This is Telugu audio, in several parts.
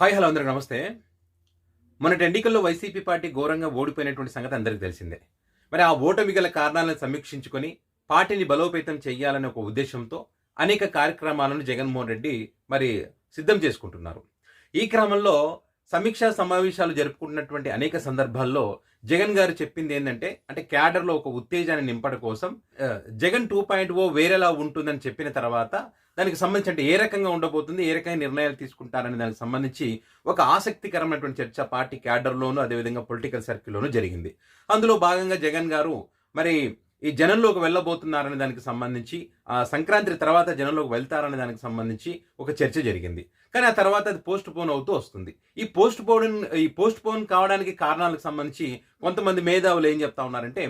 హాయ్ హలో అందరికి నమస్తే. మొన్నటి ఎన్నికల్లో వైసీపీ పార్టీ ఘోరంగా ఓడిపోయినటువంటి సంగతి అందరికీ తెలిసిందే. మరి ఆ ఓటమి గల కారణాలను సమీక్షించుకొని పార్టీని బలోపేతం చేయాలనే ఒక ఉద్దేశంతో అనేక కార్యక్రమాలను జగన్మోహన్ రెడ్డి మరి సిద్ధం చేసుకుంటున్నారు. ఈ క్రమంలో సమీక్షా సమావేశాలు జరుపుకుంటున్నటువంటి అనేక సందర్భాల్లో జగన్ గారు చెప్పింది ఏంటంటే అంటే క్యాడర్లో ఒక ఉత్తేజాన్ని నింపడం కోసం జగన్ టూ పాయింట్ ఓ వేరేలా ఉంటుందని చెప్పిన తర్వాత దానికి సంబంధించి అంటే ఏ రకంగా ఉండబోతుంది ఏ రకంగా నిర్ణయాలు తీసుకుంటారనే దానికి సంబంధించి ఒక ఆసక్తికరమైనటువంటి చర్చ పార్టీ క్యాడర్లోనూ అదేవిధంగా పొలిటికల్ సర్కిల్లోనూ జరిగింది. అందులో భాగంగా జగన్ గారు మరి ఈ జనంలోకి వెళ్ళబోతున్నారనే దానికి సంబంధించి సంక్రాంతి తర్వాత జనంలోకి వెళ్తారనే దానికి సంబంధించి ఒక చర్చ జరిగింది. కానీ ఆ తర్వాత అది పోస్ట్ పోన్ అవుతూ వస్తుంది. ఈ పోస్ట్ పోన్ ఈ పోస్ట్ పోన్ కావడానికి కారణాలకు సంబంధించి కొంతమంది మేధావులు ఏం చెప్తా ఉన్నారంటే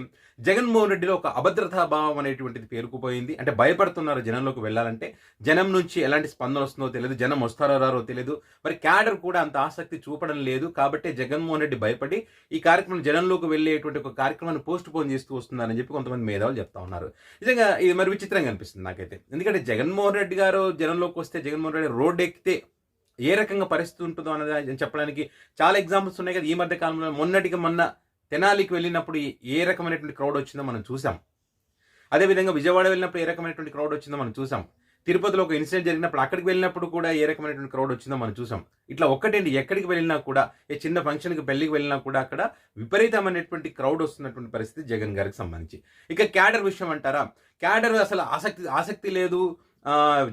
జగన్మోహన్ రెడ్డిలో ఒక అభద్రతా భావం అనేటువంటిది పేరుకుపోయింది. అంటే భయపడుతున్నారు జనంలోకి వెళ్ళాలంటే. జనం నుంచి ఎలాంటి స్పందన వస్తుందో తెలియదు. జనం వస్తారో రారో తెలియదు. మరి క్యాడర్ కూడా అంత ఆసక్తి చూపడం లేదు. కాబట్టి జగన్మోహన్ రెడ్డి భయపడి ఈ కార్యక్రమం జనంలోకి వెళ్ళేటువంటి ఒక కార్యక్రమాన్ని పోస్ట్ పోన్ చేస్తూ వస్తున్నారని చెప్పి కొంతమంది మేధావులు చెప్తా ఉన్నారు. నిజంగా ఇది మరి విచిత్రంగా అనిపిస్తుంది. నాకైతే. ఎందుకంటే జగన్మోహన్ రెడ్డి గారు జనంలోకి వస్తే జగన్మోహన్ రెడ్డి రోడ్ ఎక్కితే ఏ రకంగా పరిస్థితి ఉంటుందో అనేది చెప్పడానికి చాలా ఎగ్జాంపుల్స్ ఉన్నాయి కదా. ఈ మధ్య కాలంలో మొన్నటికి మొన్న తెనాలికి వెళ్ళినప్పుడు ఏ రకమైనటువంటి క్రౌడ్ వచ్చిందో మనం చూసాం. అదేవిధంగా విజయవాడ వెళ్ళినప్పుడు ఏ రకమైనటువంటి క్రౌడ్ వచ్చిందో మనం చూసాం. తిరుపతిలో ఒక ఇన్సిడెంట్ జరిగినప్పుడు అక్కడికి వెళ్ళినప్పుడు కూడా ఏ రకమైనటువంటి క్రౌడ్ వచ్చిందో మనం చూసాం. ఇట్లా ఒక్కటేంటి? ఎక్కడికి వెళ్ళినా కూడా ఏ చిన్న ఫంక్షన్కి పెళ్ళికి వెళ్ళినా కూడా అక్కడ విపరీతమైనటువంటి క్రౌడ్ వస్తున్నటువంటి పరిస్థితి జగన్ గారికి సంబంధించి. ఇక క్యాడర్ విషయం అంటారా? క్యాడర్ అసలు ఆసక్తి ఆసక్తి లేదు.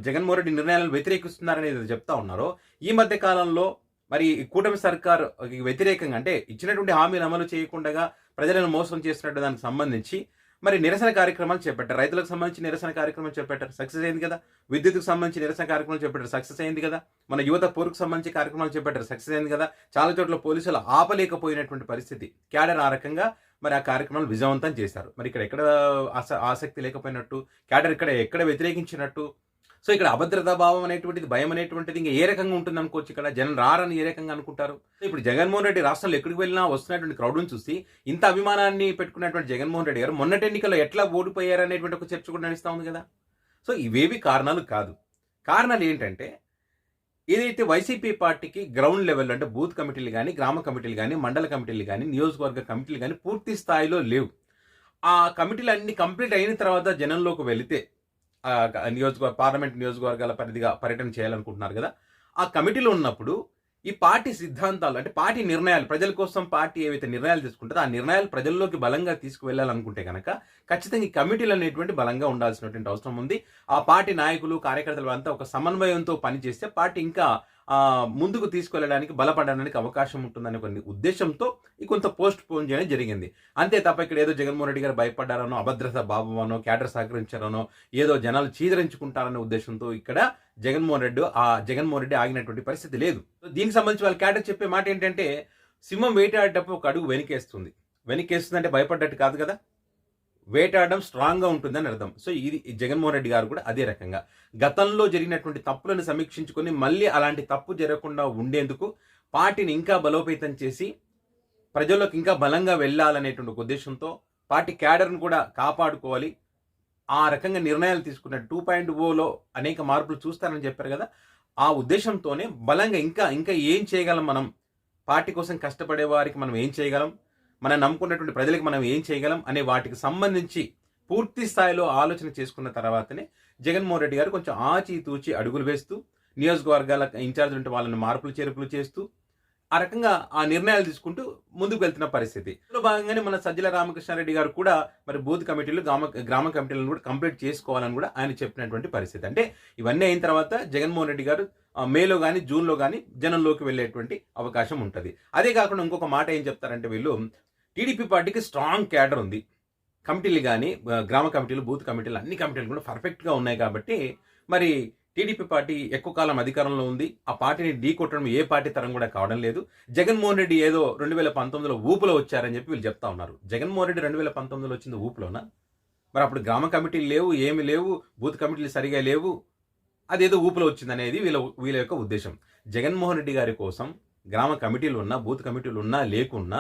జగన్మోహన్ రెడ్డి నిర్ణయాలను వ్యతిరేకిస్తున్నారనేది చెప్తా ఉన్నారో ఈ మధ్య కాలంలో మరి కూటమి సర్కార్ వ్యతిరేకంగా అంటే ఇచ్చినటువంటి హామీలు అమలు చేయకుండా ప్రజలను మోసం చేస్తున్నట్టు దానికి సంబంధించి మరి నిరసన కార్యక్రమాలు చేపట్టారు. రైతులకు సంబంధించి నిరసన కార్యక్రమం చేపట్టారు. సక్సెస్ అయింది కదా? విద్యుత్కు సంబంధించి నిరసన కార్యక్రమాలు చేపట్టారు. సక్సెస్ అయింది కదా? మన యువత పోరుకు సంబంధించి కార్యక్రమాలు చేపట్టారు. సక్సెస్ అయింది కదా? చాలా చోట్ల పోలీసులు ఆపలేకపోయినటువంటి పరిస్థితి. క్యాడర్ ఆ రకంగా మరి ఆ కార్యక్రమాలు విజయవంతం చేశారు. మరి ఇక్కడ ఎక్కడ ఆస- ఆసక్తి లేకపోయినట్టు క్యాడర్ ఇక్కడ ఎక్కడ వ్యతిరేకించినట్టు సో ఇక్కడ అభద్రతా భావం అనేటువంటిది భయం అనేటువంటిది ఇంకా ఏ రకంగా ఉంటుంది అనుకోవచ్చు ఇక్కడ? జనం రారని ఏ రకంగా అనుకుంటారు? ఇప్పుడు జగన్మోహన్ రెడ్డి రాష్ట్రంలో ఎక్కడికి వెళ్ళినా వస్తున్నటువంటి క్రౌడ్ని చూసి ఇంత అభిమానాన్ని పెట్టుకున్నటువంటి జగన్మోహన్ రెడ్డి గారు మొన్నటి ఎన్నికల్లో ఎట్లా ఓడిపోయారు అనేటువంటి ఒక చర్చ కూడా నడుస్తూ ఉంది కదా? సో ఇవేవి కారణాలు కాదు. కారణాలు ఏంటంటే ఏదైతే వైసీపీ పార్టీకి గ్రౌండ్ లెవెల్ అంటే బూత్ కమిటీలు కానీ గ్రామ కమిటీలు కానీ మండల కమిటీలు కానీ నియోజకవర్గ కమిటీలు కానీ పూర్తి స్థాయిలో లేవు. ఆ కమిటీలు అన్ని కంప్లీట్ అయిన తర్వాత జనంలోకి వెళితే నియోజకవర్గ పార్లమెంట్ నియోజకవర్గాల పరిధిగా పర్యటన చేయాలనుకుంటున్నారు కదా. ఆ కమిటీలో ఉన్నప్పుడు ఈ పార్టీ సిద్ధాంతాలు అంటే పార్టీ నిర్ణయాలు ప్రజల కోసం పార్టీ ఏవైతే నిర్ణయాలు తీసుకుంటుందో ఆ నిర్ణయాలు ప్రజల్లోకి బలంగా తీసుకువెళ్ళాలనుకుంటే కనుక ఖచ్చితంగా ఈ కమిటీలు అనేటువంటి బలంగా ఉండాల్సినటువంటి అవసరం ఉంది. ఆ పార్టీ నాయకులు కార్యకర్తలు అంతా ఒక సమన్వయంతో పనిచేస్తే పార్టీ ఇంకా ముందుకు తీసుకెళ్ళడానికి బలపడడానికి అవకాశం ఉంటుందనే కొన్ని ఉద్దేశంతో ఈ కొంత పోస్ట్ పోన్ చేయడం జరిగింది. అంతే తప్ప ఇక్కడ ఏదో జగన్మోహన్ రెడ్డి గారు భయపడ్డారనో అభద్రత భావమనో క్యాడర్ సహకరించారనో ఏదో జనాలు చీదరించుకుంటారనే ఉద్దేశంతో ఇక్కడ జగన్మోహన్ రెడ్డి ఆ జగన్మోహన్ రెడ్డి ఆగినటువంటి పరిస్థితి లేదు. దీనికి సంబంధించి వాళ్ళ క్యాడర్ చెప్పే మాట ఏంటంటే సింహం వేటాడేటప్పుడు ఒక అడుగు వెనకేస్తుంది. వెనకేస్తుంది అంటే భయపడ్డట్టు కాదు కదా? వేటాడడం స్ట్రాంగ్గా ఉంటుందని అర్థం. సో ఇది జగన్మోహన్ రెడ్డి గారు కూడా అదే రకంగా. గతంలో జరిగినటువంటి తప్పులను సమీక్షించుకొని మళ్ళీ అలాంటి తప్పు జరగకుండా ఉండేందుకు పార్టీని ఇంకా బలోపేతం చేసి ప్రజల్లోకి ఇంకా బలంగా వెళ్ళాలనేటువంటి ఒక ఉద్దేశంతో పార్టీ క్యాడర్ను కూడా కాపాడుకోవాలి. ఆ రకంగా నిర్ణయాలు తీసుకున్న టూ పాయింట్ ఓలో అనేక మార్పులు చూస్తారని చెప్పారు కదా. ఆ ఉద్దేశంతోనే బలంగా ఇంకా ఇంకా ఏం చేయగలం మనం? పార్టీ కోసం కష్టపడే వారికి మనం ఏం చేయగలం? మనం నమ్ముకున్నటువంటి ప్రజలకు మనం ఏం చేయగలం అనే వాటికి సంబంధించి పూర్తి స్థాయిలో ఆలోచన చేసుకున్న తర్వాతనే జగన్మోహన్ రెడ్డి గారు కొంచెం ఆచితూచి అడుగులు వేస్తూ నియోజకవర్గాల ఇన్ఛార్జ్ ఉంటే వాళ్ళని మార్పులు చేర్పులు చేస్తూ ఆ రకంగా ఆ నిర్ణయాలు తీసుకుంటూ ముందుకు వెళ్తున్న పరిస్థితి. ఇందులో భాగంగానే మన సజ్జల రామకృష్ణారెడ్డి గారు కూడా మరి బూత్ కమిటీలు గ్రామ గ్రామ కమిటీలను కూడా కంప్లీట్ చేసుకోవాలని కూడా ఆయన చెప్పినటువంటి పరిస్థితి. అంటే ఇవన్నీ అయిన తర్వాత జగన్మోహన్ రెడ్డి గారు మేలో కానీ జూన్లో కానీ జనంలోకి వెళ్ళేటువంటి అవకాశం ఉంటుంది. అదే కాకుండా ఇంకొక మాట ఏం చెప్తారంటే వీళ్ళు టీడీపీ పార్టీకి స్ట్రాంగ్ క్యాడర్ ఉంది. కమిటీలు కానీ గ్రామ కమిటీలు బూత్ కమిటీలు అన్ని కమిటీలు కూడా పర్ఫెక్ట్గా ఉన్నాయి కాబట్టి మరి టీడీపీ పార్టీ ఎక్కువ కాలం అధికారంలో ఉంది. ఆ పార్టీని ఢీ కొట్టడం ఏ పార్టీ తరం కూడా కావడం లేదు. జగన్మోహన్ రెడ్డి ఏదో రెండు వేల పంతొమ్మిదిలో ఊపులో వచ్చారని చెప్పి వీళ్ళు చెప్తా ఉన్నారు. జగన్మోహన్ రెడ్డి రెండు వేల పంతొమ్మిదిలో వచ్చింది ఊపులోనా? మరి అప్పుడు గ్రామ కమిటీలు లేవు ఏమి లేవు బూత్ కమిటీలు సరిగా లేవు. అదేదో ఊపులో వచ్చింది అనేది వీళ్ళ వీళ్ళ యొక్క ఉద్దేశం. జగన్మోహన్ రెడ్డి గారి కోసం గ్రామ కమిటీలు ఉన్నా బూత్ కమిటీలు ఉన్నా లేకున్నా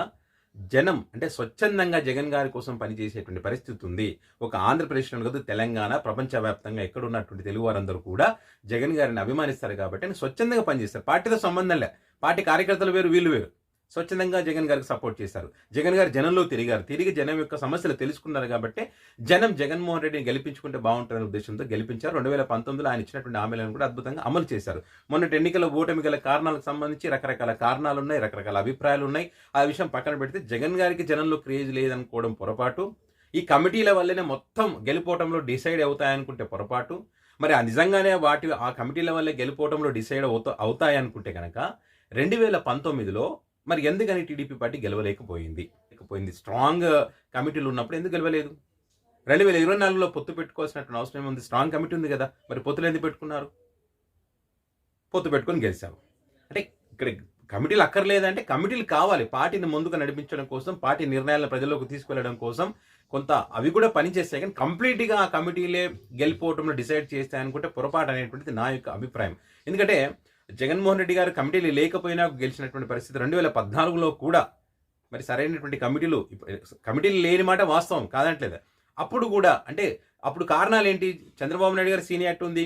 జనం అంటే స్వచ్ఛందంగా జగన్ గారి కోసం పనిచేసేటువంటి పరిస్థితి ఉంది. ఒక ఆంధ్రప్రదేశ్లో కాదు తెలంగాణ ప్రపంచవ్యాప్తంగా ఎక్కడ ఉన్నటువంటి తెలుగు వారందరూ కూడా జగన్ గారిని అభిమానిస్తారు కాబట్టి ఆయన స్వచ్ఛందంగా పనిచేస్తారు. పార్టీతో సంబంధం లే. పార్టీ కార్యకర్తలు వేరు వీళ్ళు వేరు. స్వచ్ఛందంగా జగన్ గారికి సపోర్ట్ చేశారు. జగన్ గారు జనంలో తిరిగారు. తిరిగి జనం యొక్క సమస్యలు తెలుసుకున్నారు కాబట్టి జనం జగన్మోహన్ రెడ్డిని గెలిపించుకుంటే బాగుంటుందనే ఉద్దేశంతో గెలిపించారు. రెండు వేల పంతొమ్మిదిలో ఆయన ఇచ్చినటువంటి హామీలను కూడా అద్భుతంగా అమలు చేశారు. మొన్నటి ఎన్నికల ఓటమి గల కారణాలకు సంబంధించి రకరకాల కారణాలు ఉన్నాయి రకరకాల అభిప్రాయాలు ఉన్నాయి. ఆ విషయం పక్కన పెడితే జగన్ గారికి జనంలో క్రేజ్ లేదనుకోవడం పొరపాటు. ఈ కమిటీల వల్లనే మొత్తం గెలిపోవటంలో డిసైడ్ అవుతాయనుకుంటే పొరపాటు. మరి ఆ నిజంగానే వాటి ఆ కమిటీల వల్లే గెలిపోవటంలో డిసైడ్ అవుతా అవుతాయనుకుంటే కనుక రెండు వేల పంతొమ్మిదిలో మరి ఎందుకని టీడీపీ పార్టీ గెలవలేకపోయింది? లేకపోయింది స్ట్రాంగ్ కమిటీలు ఉన్నప్పుడు ఎందుకు గెలవలేదు? రెండు వేల ఇరవై నాలుగులో పొత్తు పెట్టుకోవాల్సినటువంటి అవసరం ఏముంది? స్ట్రాంగ్ కమిటీ ఉంది కదా మరి పొత్తులు ఎందుకు పెట్టుకున్నారు? పొత్తు పెట్టుకొని గెలిచాము అంటే ఇక్కడ కమిటీలు అక్కర్లేదంటే కమిటీలు కావాలి. పార్టీని ముందుకు నడిపించడం కోసం పార్టీ నిర్ణయాలను ప్రజల్లోకి తీసుకెళ్ళడం కోసం కొంత అవి కూడా పనిచేస్తాయి. కానీ కంప్లీట్గా ఆ కమిటీలే గెలిపోవటంలో డిసైడ్ చేస్తాయి అనుకుంటే పొరపాటు అనేటువంటిది నా యొక్క అభిప్రాయం. ఎందుకంటే జగన్మోహన్ రెడ్డి గారు కమిటీలు లేకపోయినా గెలిచినటువంటి పరిస్థితి రెండు వేల పద్నాలుగులో కూడా మరి సరైనటువంటి కమిటీలు ఇప్పుడు కమిటీలు లేని మాట వాస్తవం కాదంటలేదు. అప్పుడు కూడా అంటే అప్పుడు కారణాలు ఏంటి చంద్రబాబు నాయుడు గారు సీనియారిటీ ఉంది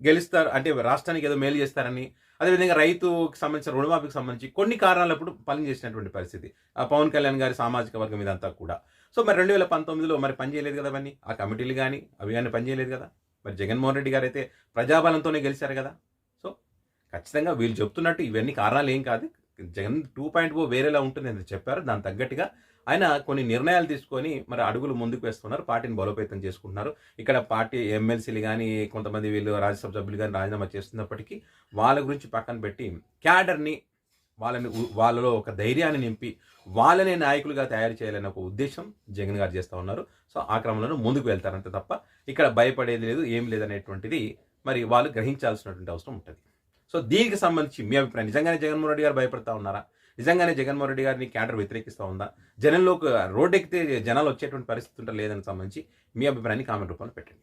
గెలుస్తారు అంటే రాష్ట్రానికి ఏదో మేలు చేస్తారని అదేవిధంగా రైతుకి సంబంధించిన రుణమాఫీకి సంబంధించి కొన్ని కారణాలు అప్పుడు పని చేసినటువంటి పరిస్థితి. ఆ పవన్ కళ్యాణ్ గారి సామాజిక వర్గం ఇదంతా కూడా. సో మరి రెండు వేల పంతొమ్మిదిలో మరి పనిచేయలేదు కదా అవన్నీ? ఆ కమిటీలు కానీ అవి కానీ పని చేయలేదు కదా? మరి జగన్మోహన్ రెడ్డి గారు అయితే ప్రజాబలంతోనే గెలిచారు కదా? ఖచ్చితంగా వీళ్ళు చెప్తున్నట్టు ఇవన్నీ కారణాలు ఏం కాదు. జగన్ టూ పాయింట్ ఓ వేరేలా ఉంటుంది అని చెప్పారు. దాని తగ్గట్టుగా ఆయన కొన్ని నిర్ణయాలు తీసుకొని మరి అడుగులు ముందుకు వేస్తున్నారు. పార్టీని బలోపేతం చేసుకుంటున్నారు. ఇక్కడ పార్టీ ఎమ్మెల్సీలు కానీ కొంతమంది వీళ్ళు రాజ్యసభ సభ్యులు కానీ రాజీనామా చేస్తున్నప్పటికీ వాళ్ళ గురించి పక్కన పెట్టి క్యాడర్ని వాళ్ళని వాళ్ళలో ఒక ధైర్యాన్ని నింపి వాళ్ళనే నాయకులుగా తయారు చేయాలనే ఒక ఉద్దేశం జగన్ గారు చేస్తూ ఉన్నారు. సో ఆ క్రమంలో ముందుకు వెళ్తారంతే తప్ప ఇక్కడ భయపడేది లేదు ఏం లేదనేటువంటిది మరి వాళ్ళు గ్రహించాల్సినటువంటి అవసరం ఉంటుంది. సో దీనికి సంబంధించి మీ అభిప్రాయం. నిజంగానే జగన్మోహన్ రెడ్డి గారు భయపడతా ఉన్నారా? నిజంగానే జగన్మోహన్ రెడ్డి గారిని క్యాడర్ వ్యతిరేకిస్తూ ఉందా? జనంలోకి రోడ్డు ఎక్కితే జనాలు వచ్చేటువంటి పరిస్థితి ఉంటా లేదని సంబంధించి మీ అభిప్రాయాన్ని కామెంట్ రూపంలో పెట్టండి.